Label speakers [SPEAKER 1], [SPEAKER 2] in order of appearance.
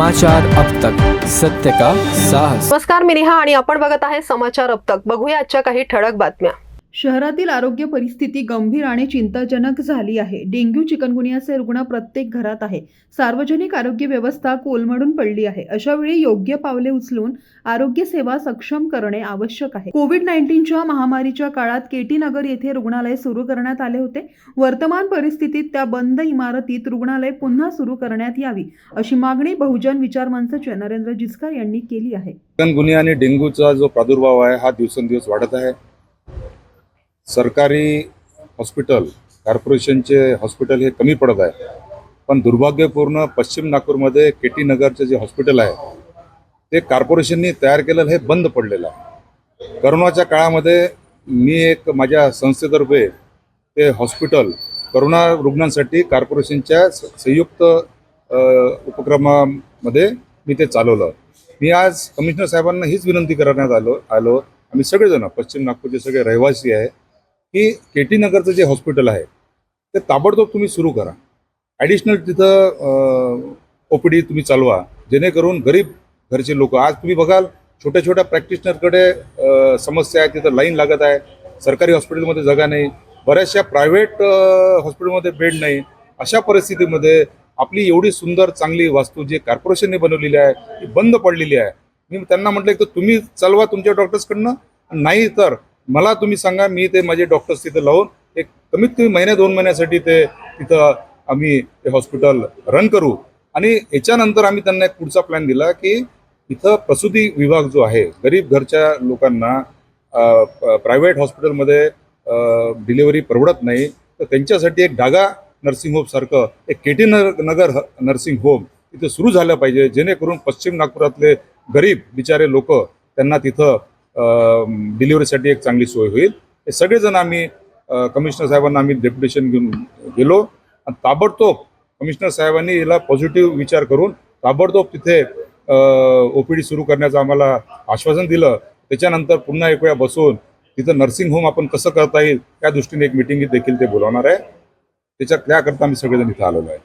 [SPEAKER 1] समाचार अब तक। सत्य का साहस।
[SPEAKER 2] नमस्कार मी निहा आणि आपण बघत आहे समाचार अब तक. बघूया आजच्या काही ठळक बातम्या.
[SPEAKER 3] शहरातील आरोग्य परिस्थिती गंभीर आणि चिंताजनक झाली आहे. डेंग्यू चिकनगुनियाचे रुग्ण प्रत्येक घरात आहे. सार्वजनिक आरोग्य व्यवस्था कोलमडून पडली आहे. अशा वेळी योग्य पावले उचलून आरोग्य सेवा सक्षम करणे आवश्यक आहे. कोविड नाईन्टीनच्या महामारीच्या काळात केटी नगर येथे रुग्णालय सुरू करण्यात आले होते. वर्तमान परिस्थितीत त्या बंद इमारतीत रुग्णालय पुन्हा सुरू करण्यात यावी अशी मागणी बहुजन विचार मंचचे नरेंद्र जिचकार यांनी केली आहे.
[SPEAKER 4] चिकनगुनिया आणि डेंग्यूचा जो प्रादुर्भाव आहे हा दिवसेंदिवस वाढत आहे. सरकारी हॉस्पिटल कॉर्पोरेशनचे हॉस्पिटल हे कमी पडत आहे. पण दुर्भाग्यपूर्ण पश्चिम नागपूरमध्ये के टी नगरचे जे हॉस्पिटल आहे ते कॉर्पोरेशननी तयार केलेलं हे बंद पडलेलं आहे. करोनाच्या काळामध्ये मी एक माझ्या संस्थेतर्फे ते हॉस्पिटल करोना रुग्णांसाठी कॉर्पोरेशनच्या स- संयुक्त उपक्रमामध्ये मी ते चालवलं. मी आज कमिशनर साहेबांना हीच विनंती करण्यात आलो आलो. आम्ही सगळेजण पश्चिम नागपूरचे सगळे रहिवासी आहे. की के टी नगरचं जे हॉस्पिटल आहे ते ताबडतोब तुम्ही सुरू करा. ॲडिशनल तिथं ओ पी डी तुम्ही चालवा. जेणेकरून गरीब घरचे लोक आज तुम्ही बघाल छोट्या छोट्या प्रॅक्टिशनरकडे समस्या आहे तिथं लाईन लागत आहे. सरकारी हॉस्पिटलमध्ये जागा नाही. बऱ्याचशा प्रायव्हेट हॉस्पिटलमध्ये बेड नाही. अशा परिस्थितीमध्ये आपली एवढी सुंदर चांगली वास्तू जी कॉर्पोरेशनने बनवलेली आहे ती बंद पडलेली आहे. मी त्यांना म्हटलं की तुम्ही चालवा तुमच्या डॉक्टर्सकडनं. नाही तर मला तुम्ही सांगा मी ते माझे डॉक्टर्स तिथं लावून एक कमीत कमी महिन्या दोन महिन्यासाठी ते तिथं आम्ही ते हॉस्पिटल रन करू. आणि याच्यानंतर आम्ही त्यांना एक पुढचा प्लॅन दिला की इथं प्रसूती विभाग जो आहे गरीब घरच्या लोकांना प्रायव्हेट हॉस्पिटलमध्ये डिलिव्हरी परवडत नाही तर त्यांच्यासाठी एक डागा नर्सिंग होम सारखं एक केटी नगर ह- नर्सिंग होम तिथं सुरू झालं पाहिजे जेणेकरून पश्चिम नागपुरातले गरीब बिचारे लोक त्यांना तिथं डिलिव्हरीसाठी एक चांगली सोय होईल. हे सगळेजण आम्ही कमिशनर साहेबांना आम्ही डेप्युटेशन घेऊन गेलो. आणि ताबडतोब कमिशनर साहेबांनी याला पॉझिटिव्ह विचार करून ताबडतोब तिथे ओ पी डी सुरू करण्याचं आम्हाला आश्वासन दिलं. त्याच्यानंतर पुन्हा एक वेळा बसून तिथं नर्सिंग होम आपण कसं करता येईल त्या दृष्टीने एक मिटिंग देखील ते बोलावणार आहे. त्याच्या त्याकरता आम्ही सगळेजण इथं आलेलो आहे.